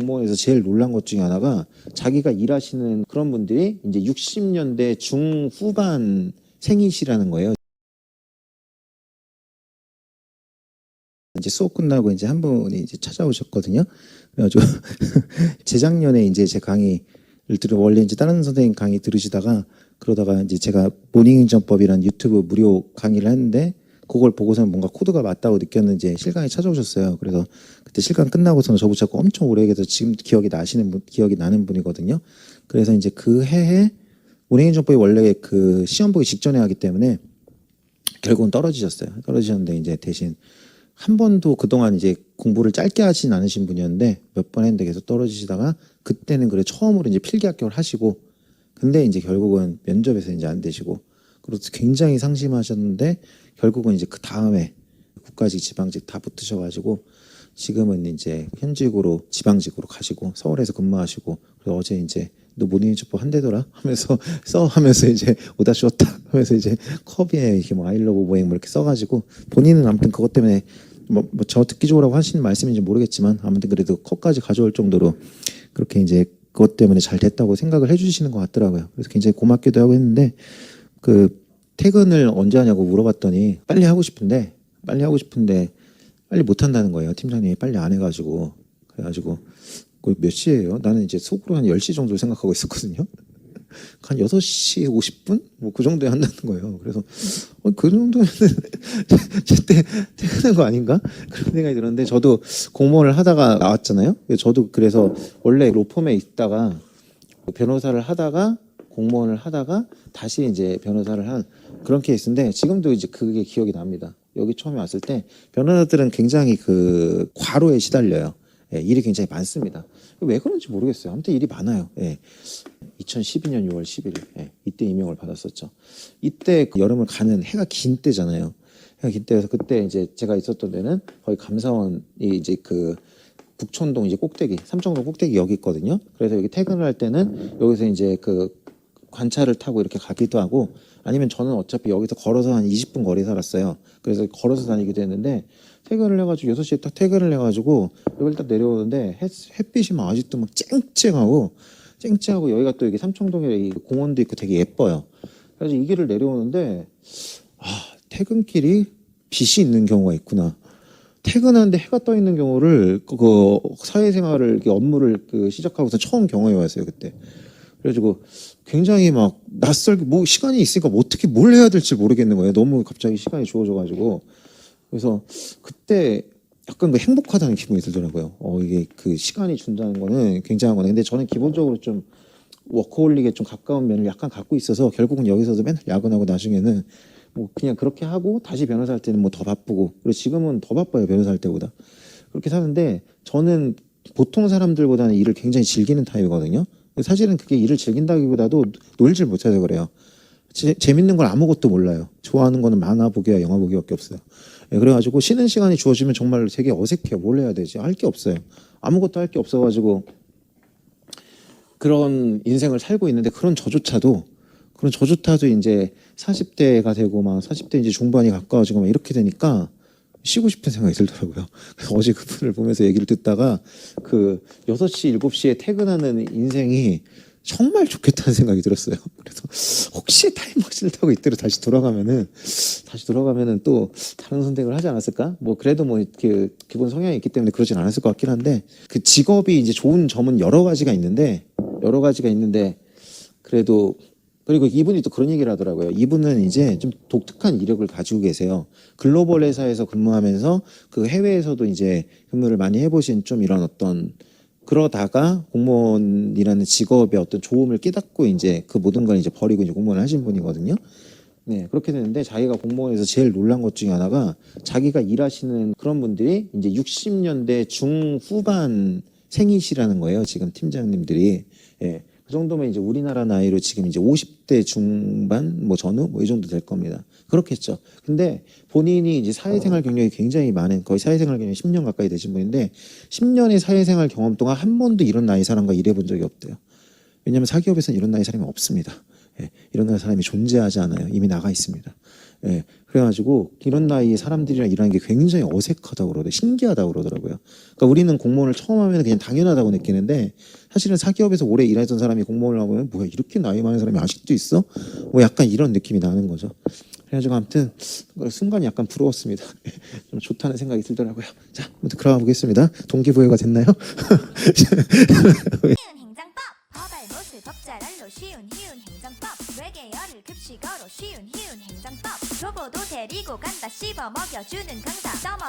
공무원에서 제일 놀란 것 중에 하나가 자기가 일하시는 그런 분들이 이제 60년대 중후반 생이시라는 거예요. 이제 수업 끝나고 이제 한 분이 이제 찾아오셨거든요. 그래가지고 재작년에 이제 제 강의를 들어 원래 이제 다른 선생님 강의 들으시다가 그러다가 이제 제가 모닝전법이라는 유튜브 무료 강의를 했는데 그걸 보고서는 뭔가 코드가 맞다고 느꼈는지 실강에 찾아오셨어요. 그래서 그때 실강 끝나고서는 자꾸 엄청 오래 얘기해서 지금 기억이 나시는 분, 기억이 나는 분이거든요. 그래서 이제 그 해에 모닝전법이 원래 그 시험 보기 직전에 하기 때문에 결국은 떨어지셨어요. 떨어지셨는데 이제 대신 한 번도 그동안 이제 공부를 짧게 하진 않으신 분이었는데 몇 번 했는데 계속 떨어지시다가 그때는 그래 처음으로 이제 필기 합격을 하시고 근데 이제 결국은 면접에서 이제 안 되시고 그래서 굉장히 상심하셨는데 결국은 이제 그 다음에 국가직 지방직 다 붙으셔가지고 지금은 이제 현직으로 지방직으로 가시고 서울에서 근무하시고 그래서 어제 이제 너 모닝 첩보 한 대더라 하면서 써 하면서 이제 오다 쉬었다 하면서 이제 컵에 이렇게 뭐 아이러브 보행 뭐 이렇게 써가지고 본인은 아무튼 그것 때문에 뭐 저 듣기 좋으라고 하시는 말씀인지 모르겠지만 아무튼 그래도 컵까지 가져올 정도로 그렇게 이제 그것 때문에 잘 됐다고 생각을 해주시는 것 같더라고요. 그래서 굉장히 고맙기도 하고 했는데 그 퇴근을 언제 하냐고 물어봤더니 빨리 하고 싶은데 빨리 하고 싶은데 빨리 못 한다는 거예요. 팀장님이 빨리 안 해가지고 그래가지고 그몇 시예요? 나는 이제 속으로 한 10시 정도 생각하고 있었거든요. 한 6시 50분? 뭐 그 정도에 한다는 거예요. 그래서 어, 그 정도면 제때 퇴근한 거 아닌가? 그런 생각이 들었는데 저도 공무원을 하다가 나왔잖아요. 저도 그래서 원래 로펌에 있다가 변호사를 하다가 공무원을 하다가 다시 이제 변호사를 한 그런 케이스인데 지금도 이제 그게 기억이 납니다. 여기 처음에 왔을 때 변호사들은 굉장히 그 과로에 시달려요. 예, 일이 굉장히 많습니다. 왜 그런지 모르겠어요. 아무튼 일이 많아요. 예. 2012년 6월 11일 예, 이때 임명을 받았었죠. 이때 그 여름을 가는 해가 긴 때잖아요. 해가 긴 때여서 그때 이제 제가 있었던 데는 거의 감사원이 이제 그 북촌동 이제 꼭대기 삼청동 꼭대기 여기 있거든요. 그래서 여기 퇴근을 할 때는 여기서 이제 그 관차를 타고 이렇게 가기도 하고 아니면 저는 어차피 여기서 걸어서 한 20분 거리 살았어요. 그래서 걸어서 다니기도 했는데 퇴근을 해가지고 6시에 딱 퇴근을 해가지고 여기를 딱 내려오는데 햇, 햇빛이 막 아직도 막 쨍쨍하고 쨍쨍하고 여기가 또 여기 삼청동에 이 공원도 있고 되게 예뻐요. 그래서 이 길을 내려오는데 아 퇴근길이 빛이 있는 경우가 있구나. 퇴근하는데 해가 떠 있는 경우를 그, 그 사회생활을 업무를 그 시작하고서 처음 경험해 봤어요 그때. 그래가지고 굉장히 막 낯설게 뭐 시간이 있으니까 뭐 어떻게 뭘 해야 될지 모르겠는 거예요. 너무 갑자기 시간이 주어져가지고 그래서 그때 약간 그 행복하다는 기분이 들더라고요. 어 이게 그 시간이 준다는 거는 굉장한 거네. 근데 저는 기본적으로 좀 워커홀릭에 좀 가까운 면을 약간 갖고 있어서 결국은 여기서도 맨날 야근하고 나중에는 뭐 그냥 그렇게 하고 다시 변호사 할 때는 뭐 더 바쁘고 그리고 지금은 더 바빠요 변호사 할 때보다 그렇게 사는데 저는 보통 사람들보다는 일을 굉장히 즐기는 타입이거든요. 사실은 그게 일을 즐긴다기보다도 놀질 못해서 그래요. 재, 재밌는 걸 아무것도 몰라요. 좋아하는 거는 만화 보기와 영화 보기밖에 없어요. 예, 그래가지고 쉬는 시간이 주어지면 정말 되게 어색해요. 뭘 해야 되지? 할 게 없어요. 아무것도 할 게 없어가지고 그런 인생을 살고 있는데 그런 저조차도 그런 저조차도 이제 40대가 되고 막 40대 이제 중반이 가까워지고 막 이렇게 되니까 쉬고 싶은 생각이 들더라고요. 어제 그분을 보면서 얘기를 듣다가 그 6시, 7시에 퇴근하는 인생이 정말 좋겠다는 생각이 들었어요. 그래서 혹시 타임머신을 타고 이때로 다시 돌아가면은 다시 돌아가면은 또 다른 선택을 하지 않았을까? 뭐 그래도 뭐그 기본 성향이 있기 때문에 그러진 않았을 것 같긴 한데 그 직업이 이제 좋은 점은 여러 가지가 있는데 여러 가지가 있는데 그래도 그리고 이분이 또 그런 얘기를 하더라고요. 이분은 이제 좀 독특한 이력을 가지고 계세요. 글로벌 회사에서 근무하면서 그 해외에서도 이제 근무를 많이 해보신 좀 이런 어떤 그러다가 공무원이라는 직업의 어떤 좋음을 깨닫고 이제 그 모든 걸 이제 버리고 이제 공무원을 하신 분이거든요. 네, 그렇게 되는데 자기가 공무원에서 제일 놀란 것 중에 하나가 자기가 일하시는 그런 분들이 이제 60년대 중후반 생이시라는 거예요. 지금 팀장님들이. 예. 그 정도면 이제 우리나라 나이로 지금 이제 50대 중반 뭐 전후 뭐 이 정도 될 겁니다. 그렇겠죠. 근데 본인이 이제 사회생활 경력이 굉장히 많은 거의 사회생활 경력이 10년 가까이 되신 분인데 10년의 사회생활 경험 동안 한 번도 이런 나이 사람과 일해 본 적이 없대요. 왜냐하면 사기업에서는 이런 나이 사람이 없습니다. 예, 이런 나이 사람이 존재하지 않아요. 이미 나가 있습니다. 예. 그래가지고 이런 나이에 사람들이랑 일하는 게 굉장히 어색하다고 그러더라고요. 신기하다고 그러더라고요. 그러니까 우리는 공무원을 처음 하면 그냥 당연하다고 느끼는데 사실은 사기업에서 오래 일했던 사람이 공무원을 하면 뭐야 이렇게 나이 많은 사람이 아직도 있어? 뭐 약간 이런 느낌이 나는 거죠. 그래가지고 아무튼 순간 약간 부러웠습니다. 좀 좋다는 생각이 들더라고요. 자, 아무튼 들어가 보겠습니다. 동기부여가 됐나요? 행정법 쉬운 행정법 외계어를 급식어로 쉬운 행정법 교보도 데리고 간다 씹어 먹여주는 강사